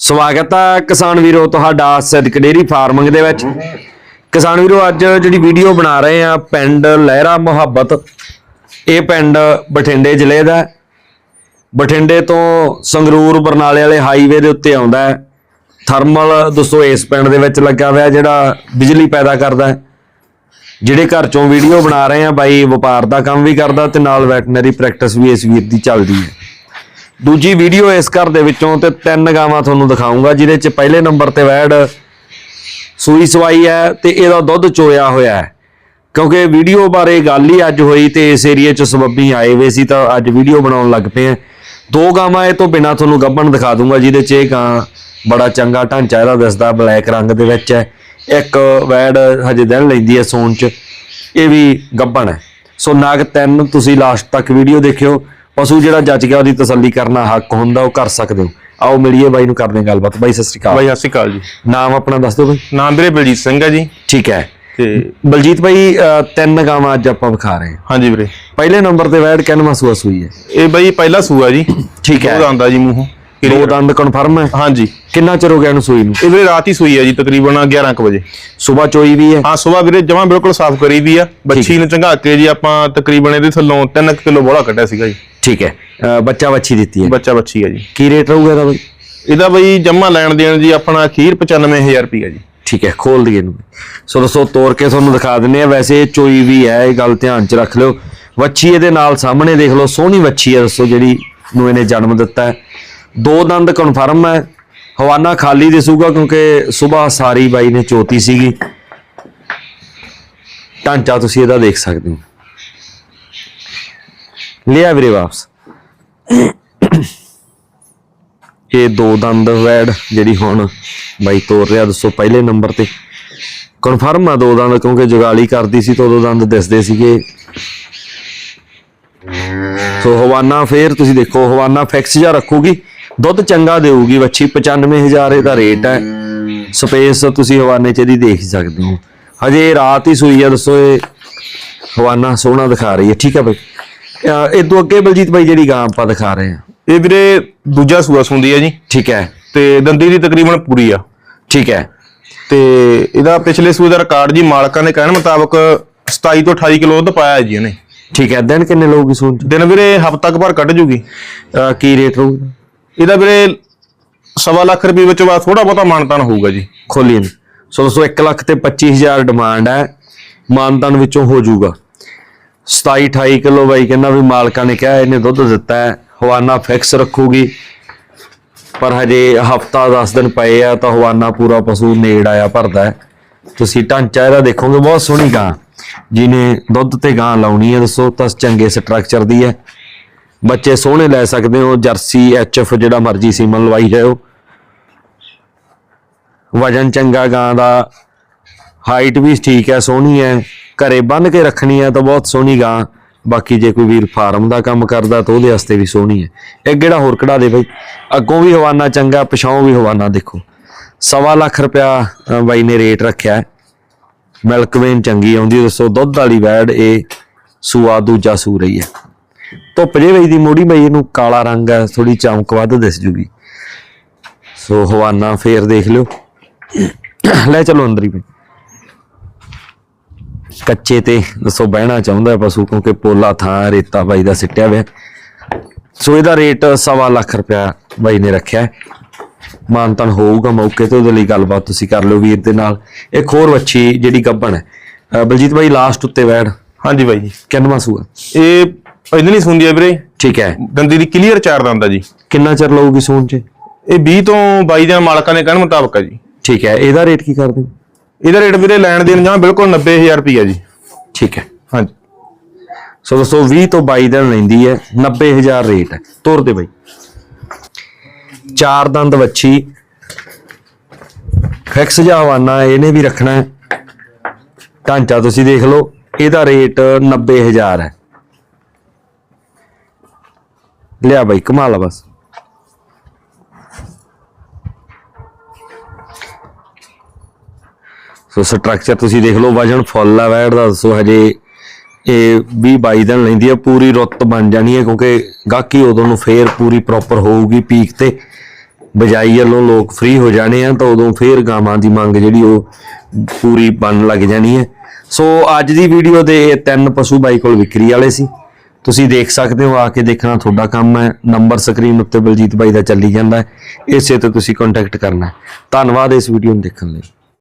ਸਵਾਗਤ ਹੈ ਕਿਸਾਨ ਵੀਰੋ, ਤੁਹਾਡਾ ਸਿਦਕ ਡੇਰੀ ਫਾਰਮਿੰਗ ਦੇ ਵਿੱਚ। ਕਿਸਾਨ ਵੀਰੋ, ਅੱਜ ਜਿਹੜੀ ਵੀਡੀਓ ਬਣਾ ਰਹੇ ਆ, ਪਿੰਡ ਲਹਿਰਾ ਮੁਹੱਬਤ। ਇਹ ਪਿੰਡ ਬਠਿੰਡੇ ਜ਼ਿਲ੍ਹੇ ਦਾ ਬਠਿੰਡੇ ਤੋਂ ਸੰਗਰੂਰ ਬਰਨਾਲੇ ਵਾਲੇ ਹਾਈਵੇ ਦੇ ਉੱਤੇ ਆਉਂਦਾ ਹੈ। ਥਰਮਲ ਦੋਸਤੋ ਇਸ ਪਿੰਡ ਦੇ ਵਿੱਚ ਲੱਗਾ ਹੋਇਆ ਜਿਹੜਾ ਬਿਜਲੀ ਪੈਦਾ ਕਰਦਾ ਹੈ। ਜਿਹੜੇ ਘਰ ਚੋਂ ਵੀਡੀਓ ਬਣਾ ਰਹੇ ਆ, ਬਾਈ ਵਪਾਰ ਦਾ ਕੰਮ ਵੀ ਕਰਦਾ ਤੇ ਨਾਲ ਵੈਟਨਰੀ ਪ੍ਰੈਕਟਿਸ ਵੀ ਇਸ ਵੀਰ ਦੀ ਚੱਲਦੀ ਹੈ। ਦੂਜੀ ਵੀਡੀਓ ਇਸ ਘਰ ਦੇ ਵਿੱਚੋਂ ਤੇ ਤਿੰਨ ਗਾਵਾਂ ਤੁਹਾਨੂੰ ਦਿਖਾਉਂਗਾ, ਜਿਹਦੇ ਚ ਪਹਿਲੇ ਨੰਬਰ ਤੇ ਵੈੜ ਸੂਈ ਸਵਾਈ ਹੈ ਤੇ ਇਹਦਾ ਦੁੱਧ ਚੋਇਆ ਹੋਇਆ ਹੈ। ਕਿਉਂਕਿ ਵੀਡੀਓ ਬਾਰੇ ਗੱਲ ਹੀ ਅੱਜ ਹੋਈ ਤੇ ਇਸ ਏਰੀਏ ਚ ਸਬੱਬੀ ਆਏ ਹੋਏ ਸੀ ਤਾਂ ਅੱਜ ਵੀਡੀਓ ਬਣਾਉਣ ਲੱਗ ਪਏ ਆ ਦੋ ਗਾਵਾਂ ਇਹ ਤੋਂ ਬਿਨਾ ਤੁਹਾਨੂੰ ਗੱਬਣ ਦਿਖਾ ਦੂੰਗਾ, ਜਿਹਦੇ ਚ ਇਹ ਗਾਂ ਬੜਾ ਚੰਗਾ ਢਾਂਚਾ ਇਹਦਾ ਦਿਸਦਾ ਬਲੈਕ ਰੰਗ ਦੇ ਵਿੱਚ ਹੈ। ਇੱਕ ਵੈੜ ਹਜੇ ਦਿਨ ਲੈਂਦੀ ਹੈ ਸੌਣ ਚ, ਇਹ ਵੀ ਗੱਬਣ ਹੈ। ਸੋ ਨਾਗ ਤਿੰਨ ਤੁਸੀਂ ਲਾਸਟ ਤੱਕ ਵੀਡੀਓ ਦੇਖਿਓ। ਪਸ਼ੂ ਜਿਹੜਾ ਜੱਜ ਗਿਆ ਉਹਦੀ ਤਸੱਲੀ ਕਰਨਾ ਹੱਕ ਹੁੰਦਾ ਉਹ ਕਰ ਸਕਦੇ ਹੋ। ਆਓ ਮਿਲੀਏ ਬਾਈ ਨੂੰ ਕਰਦੇ ਹਾਂ ਗੱਲਬਾਤ। ਬਾਈ ਸਤਿ ਸ਼੍ਰੀ ਅਕਾਲ। ਬਾਈ ਸਤਿ ਸ਼੍ਰੀ ਅਕਾਲ ਜੀ। ਨਾਮ ਆਪਣਾ ਦੱਸ ਦਿਓ ਬਾਈ। ਨਾਮ ਵੀਰੇ ਬਲਜੀਤ ਸਿੰਘ ਹੈ ਜੀ। ਠੀਕ ਹੈ। ਤੇ ਬਲਜੀਤ ਬਾਈ ਤਿੰਨ ਗਾਵਾਂ ਅੱਜ ਆਪਾਂ ਵਿਖਾ ਰਹੇ ਹਾਂ। ਹਾਂਜੀ ਵੀਰੇ। ਪਹਿਲੇ ਨੰਬਰ ਤੇ ਵੈੜ ਕਿੰਨਵਾਂ ਸੂਆ ਸੂਈ ਹੈ? ਇਹ ਬਾਈ ਪਹਿਲਾ ਸੂਆ ਜੀ। ਠੀਕ ਹੈ। ਉਹ ਆਂਦਾ ਜੀ ਮੂੰਹੋਂ। ਦੋ ਦੰਦ ਕਨਫਰਮ ਹੈ। ਹਾਂਜੀ। ਕਿੰਨਾ ਚਿਰ ਹੋ ਗਿਆ ਇਹਨੂੰ ਸੂਈ ਨੂੰ? ਇਹ ਵੀਰੇ ਰਾਤ ਹੀ ਸੂਈ ਹੈ ਜੀ ਤਕਰੀਬਨ 11 ਕੁ ਵਜੇ। ਸਵੇਰ ਚੋਈ ਵੀ ਹੈ। ਹਾਂ ਸਵੇਰ ਵੀਰੇ ਜਮਾਂ ਬਿਲਕੁਲ ਸਾਫ਼ ਕਰੀ ਦੀ ਆ। ਬੱਚੀ ਨੂੰ ਚੰਗਾ ਕੇ ਜੀ ਆਪਾਂ ਤਕਰੀਬਨ ਇਹਦੇ ਥੱਲੋਂ 3 ਕਿਲੋ ਬੋਲਾ ਕੱਢਿਆ ਸੀਗਾ ਜੀ। ਠੀਕ ਹੈ। ਬੱਚਾ ਵੱਛੀ ਦਿੱਤੀ ਹੈ। ਬੱਚਾ ਬੱਚੀ ਹੈ ਜੀ। ਕੀ ਰੇਟ ਰਹੂਗਾ ਇਹਦਾ ਬਾਈ? ਇਹਦਾ ਬਾਈ ਜਮਾ ਲੈਣ ਦੇਣ ਜੀ ਆਪਣਾ ਅਖੀਰ 95000 ਰੁਪਏ ਜੀ। ਠੀਕ ਹੈ ਖੋਲ ਦਈਏ ਇਹਨੂੰ। ਸੋ ਦੱਸੋ ਤੋੜ ਕੇ ਤੁਹਾਨੂੰ ਦਿਖਾ ਦਿੰਨੇ ਆ ਵੈਸੇ ਚੋਈ ਵੀ ਹੈ ਇਹ ਗੱਲ ਧਿਆਨ 'ਚ ਰੱਖ ਲਿਓ। ਵੱਛੀ ਇਹਦੇ ਨਾਲ ਸਾਹਮਣੇ ਦੇਖ ਲਓ ਸੋਹਣੀ ਵੱਛੀ ਹੈ। ਦੱਸੋ ਜਿਹੜੀ ਨੂੰ ਇਹਨੇ ਜਨਮ ਦਿੱਤਾ ਹੈ। ਦੋ ਦੰਦ ਕਨਫਰਮ ਹੈ। ਹਵਾਨਾ ਖਾਲੀ ਦਿਸੂਗਾ ਕਿਉਂਕਿ ਸਵੇਰ ਸਾਰੀ ਬਾਈ ਨੇ ਚੋਤੀ ਸੀਗੀ। ਢਾਂਚਾ ਤੁਸੀਂ ਇਹਦਾ ਦੇਖ ਸਕਦੇ ਹੋ। ਲਿਆ ਵੀਰੇ ਵਾਪਸ। ਇਹ ਦੋ ਦੰਦ ਵੈੜ ਜਿਹੜੀ ਹੁਣ ਬਾਈ ਤੋਰ ਰਿਹਾ। ਦੱਸੋ ਪਹਿਲੇ ਨੰਬਰ ਤੇ। ਕਨਫਰਮ ਆ ਦੋ ਦੰਦ ਕਿਉਂਕਿ ਜੁਗਾਲੀ ਕਰਦੀ ਸੀ ਤਾਂ ਉਦੋਂ ਦੰਦ ਦਿਸਦੇ ਸੀਗੇ। ਸੋ ਹਵਾਨਾ ਫੇਰ ਤੁਸੀਂ ਦੇਖੋ, ਹਵਾਨਾ ਫਿਕਸ ਜਾਂ ਰੱਖੂਗੀ। ਦੁੱਧ ਚੰਗਾ ਦੇਊਗੀ ਵੱਛੀ 95000 ਇਹਦਾ ਰੇਟ ਹੈ। ਸਪੇਸ ਤੁਸੀਂ ਹਵਾਨੇ ਚ ਇਹਦੀ ਦੇਖ ਸਕਦੇ ਹੋ। ਹਜੇ ਰਾਤ ਹੀ ਸੂਈ ਆ ਦੱਸੋ ਇਹ ਹਵਾਨਾ ਸੋਹਣਾ ਦਿਖਾ ਰਹੀ ਹੈ। ਠੀਕ ਹੈ ਬਾਈ। ਇਹ ਤੋਂ ਅੱਗੇ ਬਲਜੀਤ ਬਾਈ ਜਿਹੜੀ ਗਾਂ ਆਪਾਂ ਦਿਖਾ ਰਹੇ ਹਾਂ। ਇਹ ਵੀਰੇ ਦੂਜਾ ਸੂਆ ਸੁੰਦੀ ਹੈ ਜੀ। ਠੀਕ ਹੈ। ਤੇ ਦੰਦੀ ਦੀ ਤਕਰੀਬਨ ਪੂਰੀ ਆ। ਠੀਕ ਹੈ। ਤੇ ਇਹਦਾ ਪਿਛਲੇ ਸੂਏ ਦਾ ਰਿਕਾਰਡ ਜੀ ਮਾਲਕਾਂ ਦੇ ਕਹਿਣ ਮੁਤਾਬਕ 27 ਤੋਂ 28 ਕਿਲੋ ਦੁੱਧ ਪਾਇਆ ਜੀ ਇਹਨੇ। ਠੀਕ ਹੈ। ਦਿਨ ਕਿੰਨੇ ਲਊਗੀ ਸੂਣ ਦਿਨ ਵੀਰੇ ਹਫ਼ਤਾ ਕੁ ਭਰ ਕੱਢ ਜੂਗੀ। ਕੀ ਰੇਟ ਰਹੂਗਾ? ਇਹਦਾ ਵੀਰੇ ਸਵਾ ਲੱਖ ਰੁਪਏ ਵਿੱਚ ਬਾਅਦ ਥੋੜਾ ਬਹੁਤਾ ਮਾਨਤਾਨ ਹੋਊਗਾ ਜੀ, ਖੋਲੀਏ ਨੂੰ। ਸੋ ਦੋਸਤੋ 1 ਲੱਖ ਤੇ 25000 ਡਿਮਾਂਡ ਹੈ, ਮਾਨਤਨ ਵਿੱਚੋਂ ਹੋ ਜਾਊਗਾ। 27 28 ਕਿਲੋ ਬਾਈ ਕਹਿੰਦਾ ਵੀ ਮਾਲਕਾਂ ਨੇ ਕਿਹਾ ਇਹਨੇ ਦੁੱਧ ਦਿੱਤਾ ਹੈ, ਹਵਾਨਾ ਫਿਕਸ ਰੱਖੂਗੀ। ਪਰ ਹਜੇ ਹਫਤਾ 10 ਦਿਨ ਪਏ ਆ, ਤਾਂ ਹਵਾਨਾ ਪੂਰਾ ਪਸ਼ੂ ਨੇੜ ਆਇਆ ਭਰਦਾ ਹੈ। ਤੁਸੀਂ ਢਾਂਚਾ ਇਹਦਾ ਦੇਖੋਗੇ, ਬਹੁਤ ਸੋਹਣੀ ਗਾਂ। ਜਿਹਨੇ ਦੁੱਧ ਤੇ ਗਾਂ ਲਾਉਣੀ ਹੈ, ਦੱਸੋ ਤਾਂ ਚੰਗੇ ਸਟਰਕਚਰ ਦੀ ਹੈ। ਬੱਚੇ ਸੋਹਣੇ ਲੈ ਸਕਦੇ ਹੋ, ਜਰਸੀ ਐਚਐਫ ਜਿਹੜਾ ਮਰਜ਼ੀ ਸੀਮਨ ਲਵਾਈ ਜਾਓ ਵਜਨ ਚੰਗਾ ਗਾਂ ਦਾ ਹਾਈਟ ਵੀ ਠੀਕ ਹੈ, ਸੋਹਣੀ ਹੈ। ਘਰੇ ਬੰਨ ਕੇ ਰੱਖਣੀ ਹੈ ਤਾਂ ਬਹੁਤ ਸੋਹਣੀ ਗਾਂ। ਬਾਕੀ ਜੇ ਕੋਈ ਵੀਰ ਫਾਰਮ ਦਾ ਕੰਮ ਕਰਦਾ ਤਾਂ ਉਹਦੇ ਵਾਸਤੇ ਵੀ ਸੋਹਣੀ ਹੈ। ਇਹ ਕਿਹੜਾ ਹੋਰ ਕਢਾ ਦੇ ਬਈ। ਅੱਗੋਂ ਵੀ ਹਵਾਨਾ ਚੰਗਾ ਪਿਛਾਓਂ ਵੀ ਹਵਾਨਾ ਦੇਖੋ। ਸਵਾ ਲੱਖ ਰੁਪਿਆ ਬਾਈ ਨੇ ਰੇਟ ਰੱਖਿਆ ਹੈ। ਮਿਲਕ ਵੇਨ ਚੰਗੀ ਆਉਂਦੀ ਦੱਸੋ ਦੁੱਧ ਵਾਲੀ ਵੈੜ ਇਹ ਸੂਆ ਦੂਜਾ ਸੂ ਰਹੀ ਹੈ। ਧੁੱਪ ਜੇ ਬਈ ਦੀ ਮੋੜੀ ਬਈ ਇਹਨੂੰ ਕਾਲਾ ਰੰਗ ਹੈ ਥੋੜੀ ਚਮਕ ਵੱਧ ਦਿਸ ਜੂਗੀ। ਸੋ ਹਵਾਨਾ ਫੇਰ ਦੇਖ ਲਿਓ। ਲੈ ਚਲੋ ਅੰਦਰ ਹੀ ਕੱਚੇ ਤੇ ਦੱਸੋ ਬਹਿਣਾ ਚਾਹੁੰਦਾ ਪਸ਼ੂ ਕਿਉਂਕਿ ਪੋਲਾ ਥਾਂ ਰੇਤਾ ਬਾਈ ਦਾ ਸਿੱਟਿਆ ਹੋਇਆ। ਸੋ ਇਹਦਾ ਰੇਟ ਸਵਾ ਲੱਖ ਰੁਪਇਆ ਬਾਈ ਨੇ ਰੱਖਿਆ ਮਾਨਤਨ ਹੋਊਗਾ ਮੌਕੇ ਤੇ ਉਹਦੇ ਲਈ ਗੱਲਬਾਤ ਤੁਸੀਂ ਕਰ ਲਿਓ ਵੀਰ ਦੇ ਨਾਲ। ਇੱਕ ਹੋਰ ਵੱਛੀ ਜਿਹੜੀ ਗੱਬਣ ਹੈ। ਬਲਜੀਤ ਬਾਈ ਲਾਸਟ ਉੱਤੇ ਬੈਠ। ਹਾਂਜੀ ਬਾਈ ਜੀ। ਕਿੰਨਵਾਂ ਸੂਆ? ਇਹ ਪਹਿਲਾਂ ਨਹੀਂ ਸੁੰਦੀ ਆ ਵੀਰੇ। ਠੀਕ ਹੈ। ਦੰਦੀ ਦੀ ਕਲੀਅਰ ਚਾਰ ਦੰਦ ਆ ਜੀ। ਕਿੰਨਾ ਚਿਰ ਲਊਗੀ ਸੂਣ ਚ? ਇਹ 20 ਤੋਂ 22 ਦਿਨ ਮਾਲਕਾਂ ਦੇ ਕਹਿਣ ਮੁਤਾਬਕ ਆ ਜੀ। ਠੀਕ ਹੈ ਇਹਦਾ ਰੇਟ ਕੀ ਕਰਦੇ? ਹੋ? ਇਹਦਾ ਰੇਟ ਵੀਰੇ ਲੈਣ ਦੇਣ ਜਾਂ ਬਿਲਕੁਲ 90000 ਰੁਪਏ ਜੀ। ਠੀਕ ਹੈ। ਹਾਂਜੀ। ਸੋ ਦੋਸਤੋ 20 ਤੋਂ 22 ਦਿਨ ਲੈਂਦੀ ਹੈ 90000 ਰੇਟ ਹੈ। ਤੋਰ ਦੇ ਬਾਈ। ਚਾਰ ਦੰਦ ਵੱਛੀ। ਫਿਕਸ ਜਿਹਾ ਹਵਾਨਾ ਇਹਨੇ ਵੀ ਰੱਖਣਾ ਹੈ। ਢਾਂਚਾ ਤੁਸੀਂ ਦੇਖ ਲਓ ਇਹਦਾ ਰੇਟ 90000 ਹੈ। ਲਿਆ ਬਾਈ, ਕਮਾਲ ਆ ਬਸ। ਸੋ ਸਟਰਕਚਰ ਤੁਸੀਂ ਦੇਖ ਲਓ, ਵਜਨ ਫੁੱਲ ਆ, ਵੈੜ ਦਾ ਸੋ ਹਜੇ। ਇਹ 20 22 ਦਿਨ ਲੈਂਦੀ ਹੈ ਪੂਰੀ ਰੁੱਤ ਬਣ ਜਾਣੀ ਹੈ ਕਿਉਂਕਿ ਗਾਹਕੀ ਉਦੋਂ ਨੂੰ ਫੇਰ ਪੂਰੀ ਪ੍ਰੋਪਰ ਹੋਊਗੀ ਪੀਕ ਤੇ। ਬਜਾਈ ਵੱਲੋਂ ਲੋਕ ਫ੍ਰੀ ਹੋ ਜਾਣੇ ਆ, ਤਾਂ ਉਦੋਂ ਫੇਰ ਗਾਵਾਂ ਦੀ ਮੰਗ ਜਿਹੜੀ ਉਹ ਪੂਰੀ ਬਣ ਲੱਗ ਜਾਣੀ ਹੈ ਸੋ ਅੱਜ ਦੀ ਵੀਡੀਓ ਦੇ ਇਹ ਤਿੰਨ ਪਸ਼ੂ ਬਾਈ ਕੋਲ ਵਿਕਰੀ ਵਾਲੇ ਸੀ। ਤੁਸੀਂ ਦੇਖ ਸਕਦੇ ਹੋ, ਆ ਕੇ ਦੇਖਣਾ ਤੁਹਾਡਾ ਕੰਮ ਹੈ। ਨੰਬਰ ਸਕਰੀਨ ਉੱਤੇ ਬਲਜੀਤ ਬਾਈ ਦਾ ਚੱਲੀ ਜਾਂਦਾ ਹੈ। ਇਸੇ ਤੇ ਤੁਸੀਂ ਕੰਟੈਕਟ ਕਰਨਾ ਧੰਨਵਾਦ ਇਸ ਵੀਡੀਓ ਨੂੰ ਦੇਖਣ ਲਈ।